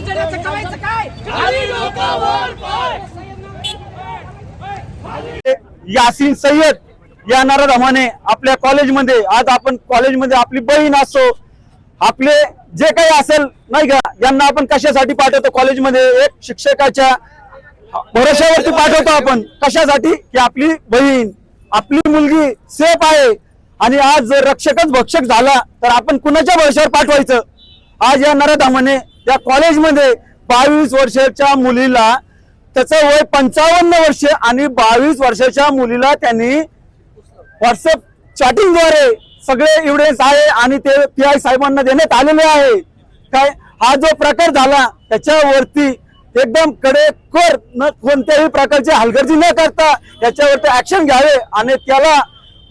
करायचं यासीन सय्यद या नराधमाने आपल्या कॉलेजमध्ये आज आपण कॉलेजमध्ये आपली बहीण असो आपले जे काही असेल नाही का यांना आपण कशासाठी पाठवतो? कॉलेजमध्ये एक शिक्षकाच्या भरोश्यावरती पाठवतो आपण. कशासाठी? की आपली बहीण आपली मुलगी सेफ आहे. आणि आज जर रक्षकच भक्षक झाला तर आपण कुणाच्या भरोश्यावर पाठवायचं? आज या नराधामाने या कॉलेजमध्ये बावीस वर्षाच्या मुलीला त्याचं वय पंचावन्न वर्ष आणि बावीस वर्षाच्या मुलीला त्यांनी व्हॉट्सअप चॅटिंगद्वारे सगळे एव्हिडन्स आहे आणि ते पी आय साहेबांना देण्यात आलेले आहे. काय? हा जो प्रकार झाला त्याच्यावरती एकदम कडेकोर न कोणत्याही प्रकारची हलगर्जी न करता याच्यावरती ऍक्शन घ्यावे आणि त्याला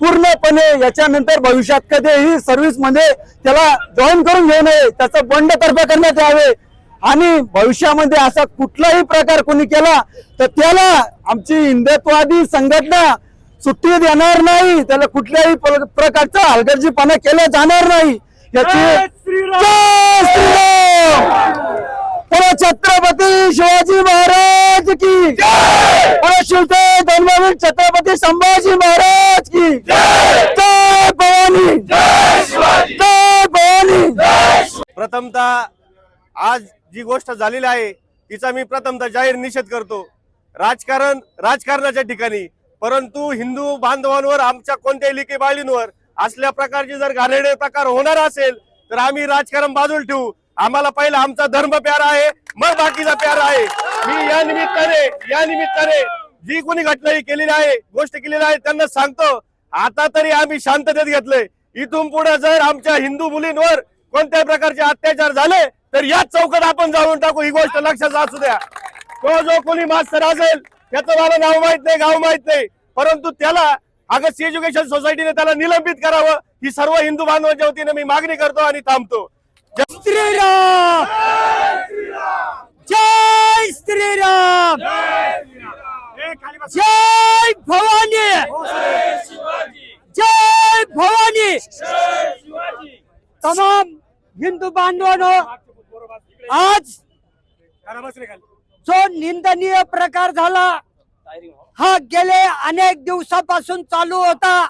पूर्णपणे याच्यानंतर भविष्यात कधीही सर्व्हिसमध्ये त्याला जॉईन करून घेऊ नये. त्याचं बंड तर्फ करण्यात यावे. आणि भविष्यामध्ये असा कुठलाही प्रकार कोणी केला तर त्याला आमची हिंदुत्वादी संघटना सुट्टी देणार नाही. त्याला कुठल्याही प्र- प्रकारचा हलगर्जीपणा केला जाणार नाही. याची बोलो छत्रपती शिवाजी महाराज की बोलो शिवते धर्मवीर छत्रपती संभाजी महाराज की जय भवानी। जय भवानी। प्रथमतः आज जी गोष्ट झालेली आहे तिचा मी प्रथमतः जाहीर निषेध करतो. राजकारण राजकारणाच्या ठिकाणी परंतु हिंदू बांधवांवर आमच्या कोणत्याही लिखी बाळींवर असल्या प्रकारचे जर घाणेरडे प्रकार होणार असेल तर आम्ही राजकारण बाजूला ठेवू. आम्हाला पहिला आमचा धर्म प्यारा आहे मग बाकीचा प्यारा आहे. मी या निमित्ताने या निमित्ताने जी कोणी घटना ही केलेली आहे गोष्ट केलेली आहे त्यांना सांगतो आता तरी आम्ही शांततेत घेतलंय. इथून पुढे जर आमच्या हिंदू मुलींवर कोणत्या प्रकारचे अत्याचार झाले तर याच चौकात आपण जाळून टाकू ही गोष्ट लक्षात असू द्या. तो जो कोणी मास्तर असेल त्याचं मला नाव माहीत नाही गाव माहीत नाही परंतु त्याला अगस्त एज्युकेशन सोसायटीने त्याला निलंबित करावं ही सर्व हिंदू बांधवांच्या वतीने मी मागणी करतो आणि थांबतो. श्रीराम। जय श्रीराम। जय भवानी। जय भवानी। तमाम हिंदू बांधवांनो आज जो निंदनीय प्रकार झाला हा गेले अनेक दिवसापासून चालू होता.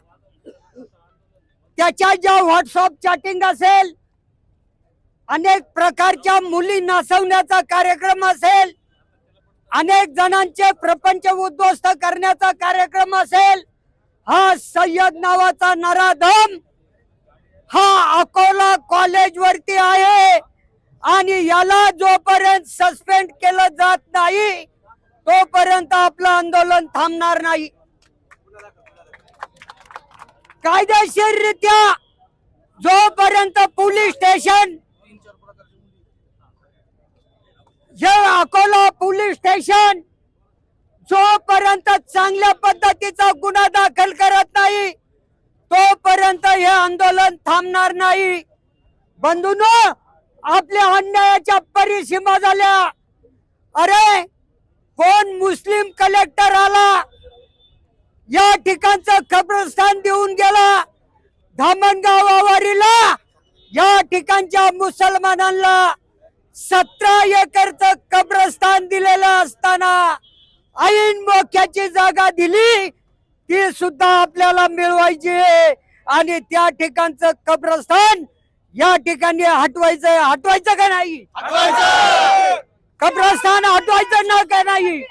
त्याच्या ज्या व्हॉट्सअप चॅटिंग असेल अनेक प्रकारच्या मुली नाचवण्याचा कार्यक्रम असेल अनेक जणांचे प्रपंच उद्ध्वस्त करण्याचा कार्यक्रम असेल हा सय्यद नावाचा नराधम हा अकोला कॉलेज वरती आहे आणि याला जोपर्यंत सस्पेंड केलं जात नाही तोपर्यंत आपलं आंदोलन थांबणार नाही. कायदेशीररित्या जोपर्यंत पोलीस स्टेशन हे अकोला पोलीस स्टेशन जोपर्यंत चांगल्या पद्धतीचा गुन्हा दाखल करत नाही तोपर्यंत हे आंदोलन थांबणार नाही. बंधून आपल्या अन्यायाच्या परिसीमा झाल्या. अरे कोण मुस्लिम कलेक्टर आला? या ठिकाणचं कब्रस्थान देऊन गेला. धामणगावावरीला या ठिकाणच्या मुसलमानांना. सतरा एकरचं कब्रस्तान दिलेलं असताना ऐन मोक्याची जागा दिली ती सुद्धा आपल्याला मिळवायची आहे. आणि त्या ठिकाणचं कब्रस्तान या ठिकाणी हटवायचं हटवायचं का नाही? कब्रस्तान हटवायचं ना का नाही?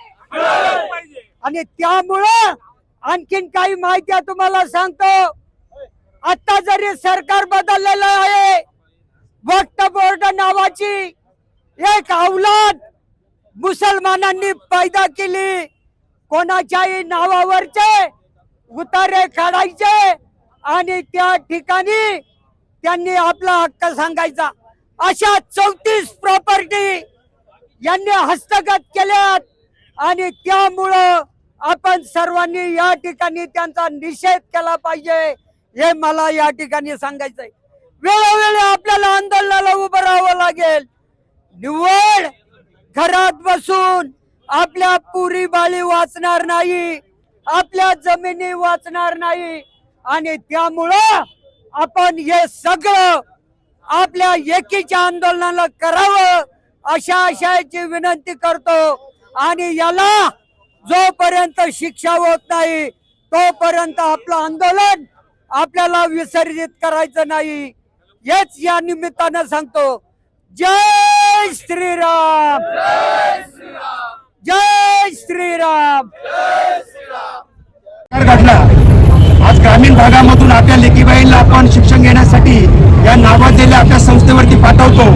आणि त्यामुळं आणखीन काही माहिती तुम्हाला सांगतो. आता जरी सरकार बदललेलं आहे वक्त बोर्ड नावाची एक अवलाद मुसलमानांनी पैदा केली. कोणाच्याही नावावरचे उतारे काढायचे आणि त्या ठिकाणी त्यांनी आपला हक्क सांगायचा. अशा चौतीस प्रॉपर्टी यांनी हस्तगत केल्यात आणि त्यामुळं आपण सर्वांनी या ठिकाणी त्यांचा निषेध केला पाहिजे हे मला या ठिकाणी सांगायचंय. वेळोवेळी आपल्याला आंदोलनाला उभं राहावं लागेल. निव्वळ घरात बसून आपल्या पुरी बाळी वाचणार नाही आपल्या जमिनी वाचणार नाही. आणि त्यामुळं आपण हे सगळं आपल्या एकीच्या आंदोलनाला करावं अशा आशयाची विनंती करतो. आणि याला जोपर्यंत शिक्षा होत नाही तोपर्यंत आपलं आंदोलन आपल्याला विसर्जित करायचं नाही. हेच या निमित्तानं सांगतो. जय श्रीराम। जय श्रीराम। घडला आज ग्रामीण भागामधून आपल्या लेकीबाईंना आपण शिक्षण घेण्यासाठी या नावाजलेल्या आपल्या संस्थेवरती पाठवतो.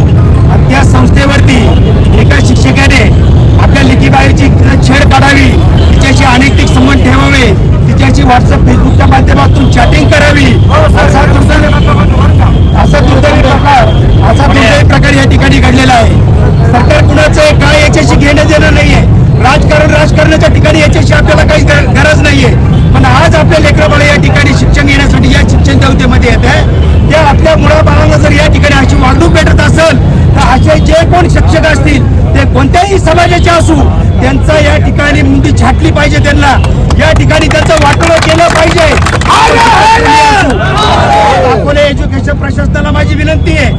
आणि त्या संस्थेवरती एका शिक्षकाने आपल्या लेकीबाईची छेड काढावी तिच्याशी अनैतिक संबंध ठेवावे तिच्याशी व्हॉट्सअप माध्यमातून चॅटिंग करावी. असा दुर्दैवी असा दुर्दैवी प्रकार असा दुर्दैवी प्रकार या ठिकाणी घडलेला आहे. सरकार कुणाचं काय याच्याशी घेणं देणं नाहीये. राजकारण राजकारणाच्या ठिकाणी याच्याशी आपल्याला काही गरज नाहीये. पण आज आपल्या लेकराबाळा या ठिकाणी शिक्षण घेण्यासाठी या शिक्षण संस्थेमध्ये येत आहे. त्या आपल्या मुलाबाळांना जर या ठिकाणी अशी वागणूक भेटत असेल तर असे जे कोण शिक्षक असतील कोणत्याही समाजाचे असू त्यांचा या ठिकाणी मुंडी छाटली पाहिजे त्यांना. या ठिकाणी त्यांचं वाटोळं केलं पाहिजे. अकोले एज्युकेशन प्रशासनाला माझी विनंती आहे.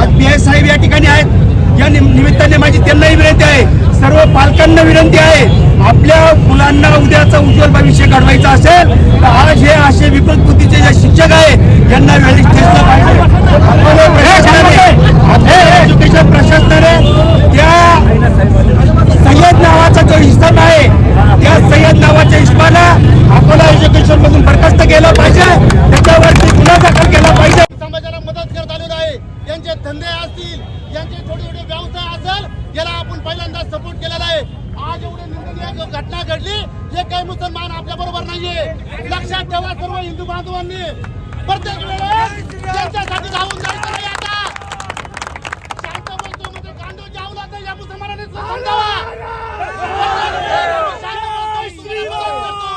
आज पी आय साहेब या ठिकाणी आहेत. या निम- निमित्ताने माझी त्यांनाही विनंती आहे. सर्व पालकांना विनंती आहे. आपल्या मुलांना उद्याचं उज्ज्वल भविष्य घडवायचं असेल तर आज हे असे विकृत बुद्धीचे जे शिक्षक आहे यांना वेळीच ठेचलं पाहिजे एज्युकेशन प्रशासनाने त्या सय्यद नावाचा जो इस्लाम आहे त्या सय्यद नावाच्या इस्माला अकोला एज्युकेशन मधून बरखास्त केलं पाहिजे. त्याच्यावरती गुन्हा दाखल केला पाहिजे. समाजाला मदत करत आलेलो आहे. यांचे धंदे असतील यांचे छोटे छोटे व्यवसाय असेल याला आपण पहिल्यांदा सपोर्ट केलेला आहे. आज एवढे निंदनीय घटना घडली हे काही मुसलमान आपल्या बरोबर नाहीये. लक्षात ठेवा सर्व हिंदू बांधवांनी. प्रत्येक वेळेस त्यांच्यासाठी धावून जायचं नाही आता शांत बसतो म्हणजे गांडो जावला तर या मुसलमानाने समजावा शांत बसतो, तुम्ही मदत करतो.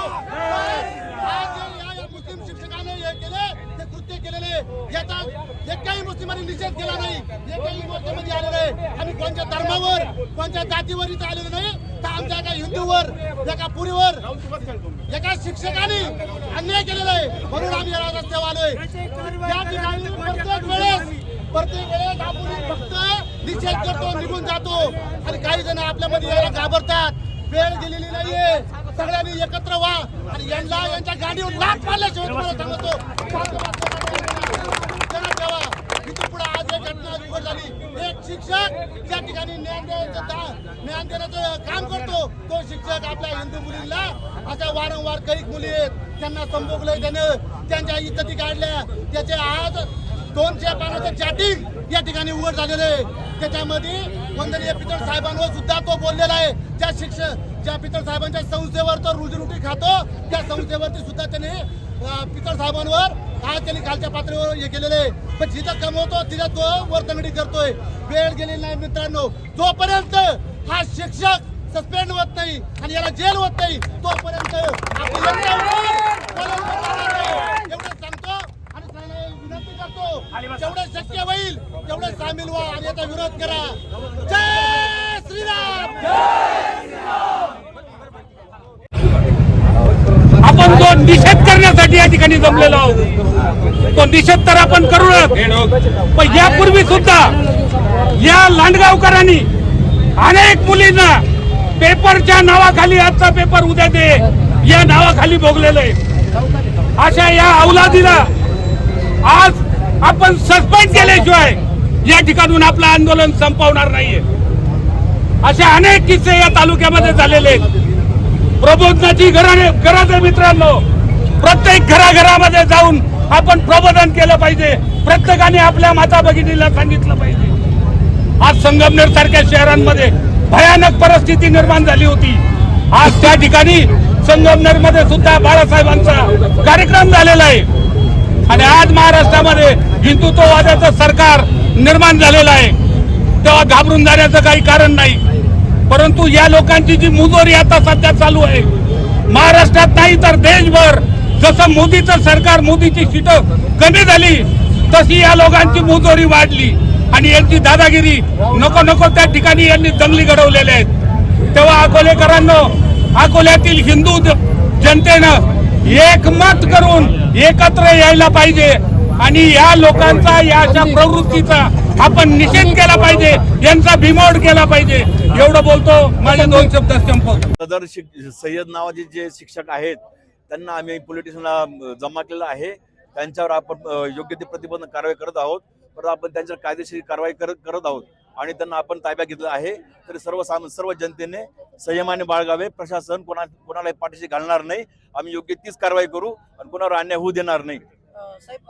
आज जे या- या मुस्लिम शिक्षकाने हे केले ते कृत्य केलेले याचा एकही निषेध केला नाही. एकही मोर्चामध्ये आले आहे आम्ही कोणत्या धर्मावर कोणत्या जातीवर इथं आलेलो नाही तर आमच्या एका हिंदूवर एका पुरीवर एका शिक्षकाने अन्याय केलेला आहे. म्हणून आम्ही या रस्त्यावर आलोय. या ठिकाणी प्रत्येक वेळेस प्रत्येक वेळेस आपण फक्त निषेध करतो निघून जातो. आणि काही जण आपल्यामध्ये यायला घाबरतात. वेळ दिलेली नाहीये. सगळ्यांनी एकत्र व्हा. आणि यांना यांच्या गाडीवर लाट मारल्याशिवाय तुम्हाला सांगतो इथून पुढे आज एक घटना उघड झाली. एक शिक्षक ज्या ठिकाणी ज्ञान द्यायचं ज्ञान देण्याचं काम करतो तो शिक्षक आपल्या हिंदू मुलींना अशा वारंवार कैक मुली आहेत त्यांना संभोगलंय त्यानं. त्यांच्या इज्जती काढल्या. त्याचे आज दोनशे पानाचं चॅटिंग या ठिकाणी उघड झालेलं आहे. त्याच्यामध्ये वंदनीय पितळ साहेबांवर सुद्धा तो बोललेला आहे. ज्या शिक्षक ज्या पितळ साहेबांच्या संस्थेवर तो रोजीरोटी खातो त्या संस्थेवरती सुद्धा त्याने पितळ साहेबांवर आज त्यांनी खालच्या पातळीवर हे केलेलं आहे. पण जिथं कमवतो तिथं तो वर्तंगडी करतोय. वेळ गेलेली नाही मित्रांनो. जोपर्यंत हा शिक्षक सस्पेंड होत नाही आणि याला जेल होत नाही तोपर्यंत एवढं सांगतो आणि विनंती करतो. जेवढं शक्य होईल तेवढं सामील व्हा आणि याचा विरोध करा. जय श्रीराम! आपण जो निषेध करण्यासाठी या ठिकाणी जमलेलो आहोत तो निषेध तर आपण करूनच पण यापूर्वी सुद्धा या लांडगावकरांनी अनेक मुलींना पेपरच्या नावाखाली आजचा पेपर उद्या दे या नावाखाली भोगलेलं आहे. अशा या अवलादीला आज आपण सस्पेंड केल्याशिवाय या ठिकाणून आपलं आंदोलन संपवणार नाहीये. असे अनेक किस्से या तालुक्यामध्ये झालेले आहेत. प्रबोधनाची घराने गरज आहे मित्रांनो. प्रत्येक घराघरामध्ये जाऊन आपण प्रबोधन केलं पाहिजे. प्रत्येकाने आपल्या माता भगिनीला सांगितलं पाहिजे. आज संगमनेर सारख्या शहरांमध्ये भयानक परिस्थिती निर्माण झाली होती. आज त्या ठिकाणी संगमनेरमध्ये सुद्धा बाळासाहेबांचा कार्यक्रम झालेला आहे. आणि आज महाराष्ट्रामध्ये हिंदुत्ववादाचं सरकार निर्माण झालेलं आहे. तेव्हा घाबरून जाण्याचं काही कारण नाही. परंतु या लोकांची जी मुजोरी आता सध्या चालू आहे महाराष्ट्रात नाही तर देशभर जसं मोदीचं सरकार मोदीची सीटं कमी झाली तशी या लोकांची मुजोरी वाढली. आणि यांची दादागिरी नको नको त्या ठिकाणी यांनी दंगली घडवलेल्या आहेत. तेव्हा अकोलेकरांनो अकोल्यातील हिंदू जनतेनं एकमत करून एकत्र यायला पाहिजे. आणि या लोकांचा या अशा प्रवृत्तीचा आपण निषेध केला पाहिजे यांचा भीमोड केला पाहिजे. एवढं बोलतो माझे दोन शब्द संपवतो. सदर सय्यद नावाचे जे शिक्षक आहेत त्यांना आम्ही पोलिटिशनला जमा केलेलं आहे. त्यांच्यावर आपण योग्य ते प्रतिबंध कारवाई करत आहोत. परत आपण त्यांच्यावर कायदेशीर कारवाई करत करत आहोत. आणि त्यांना आपण ताब्यात घेतलं आहे. तरी सर्व साम सर्व जनतेने संयमाने बाळगावे. प्रशासन कोणा कोणालाही पाठीशी घालणार नाही. आम्ही योग्य तीच कारवाई करू आणि कोणावर अन्याय होऊ देणार नाही. साहेब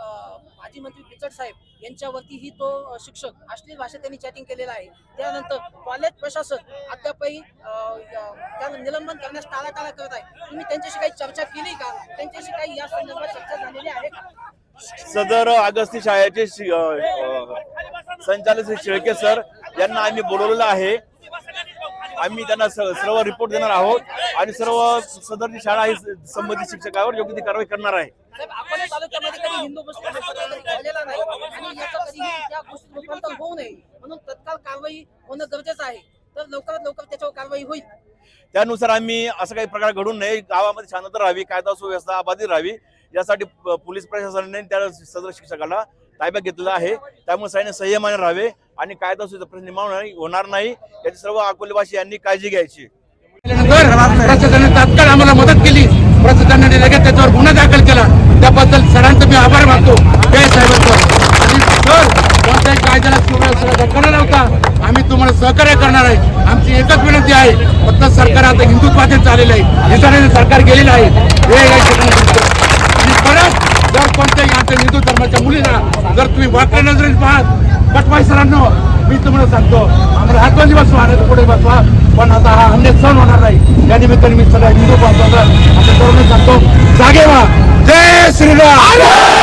माजी मंत्री पिचड साहेब यांच्यावरतीही तो शिक्षक अश्लील भाषेत त्यांनी चॅटिंग केलेलं आहे. त्यानंतर कॉलेज प्रशासन अद्यापही त्यांना निलंबन करण्यास टाळाटाळा करत आहे. तुम्ही त्यांच्याशी काही चर्चा केली का? त्यांच्याशी काही या संदर्भात चर्चा झालेली आहे का? सदर अगस्ती शाळेचे संचालक श्री शेळके सर यांना आम्ही बोलवलेलं आहे. आम्ही त्यांना सर्व रिपोर्ट देणार आहोत आणि सर्व सदरची शाळा ही संबंधित शिक्षकावर योग्य ती कारवाई करणार आहे. म्हणून तत्काळ कारवाई होणं गरजेचं आहे. तर लवकरात लवकर त्याच्यावर कारवाई होईल. त्यानुसार आम्ही असं काही प्रकार घडू नये. गावामध्ये शांतता राहावी कायदा सुव्यवस्था अबाधित राहावी. यासाठी पोलीस प्रशासनाने त्या सदर शिक्षकाला ताब्यात घेतलेलं आहे. त्यामुळे सैन्य संयमाने राहावे. आणि कायदा सुद्धा प्रश्न निर्माण होणार नाही. याची सर्व अकोलेवासी यांनी काळजी घ्यायची. प्रशासनाने तात्काळ आम्हाला मदत केली. प्रशासनाने लगेच त्याच्यावर गुन्हा दाखल केला. त्याबद्दल सरांचं मी आभार मानतो. जय साहेबांचं. कायद्याला धक्का आम्ही तुम्हाला सहकार्य करणार आहे. आमची एकच विनंती आहे. फक्त सरकार आता हिंदुत्वाचे चाललेलं आहे. हिंसाने सरकार गेलेलं आहे. हे आणि परत जर कोणत्याही आमच्या हिंदू धर्माच्या मुलीला जर तुम्ही वाकड्या नजरेने पाहात पटवाई सरांनो मी तुम्हाला सांगतो आम्हाला हातबंदी बसवा आणि पुढे बसवा पण आता हा अन्य सण होणार नाही. या निमित्ताने मी सगळ्या हिंदू बांधवांना असं तरुण सांगतो जागे व्हा. जय श्रीराम.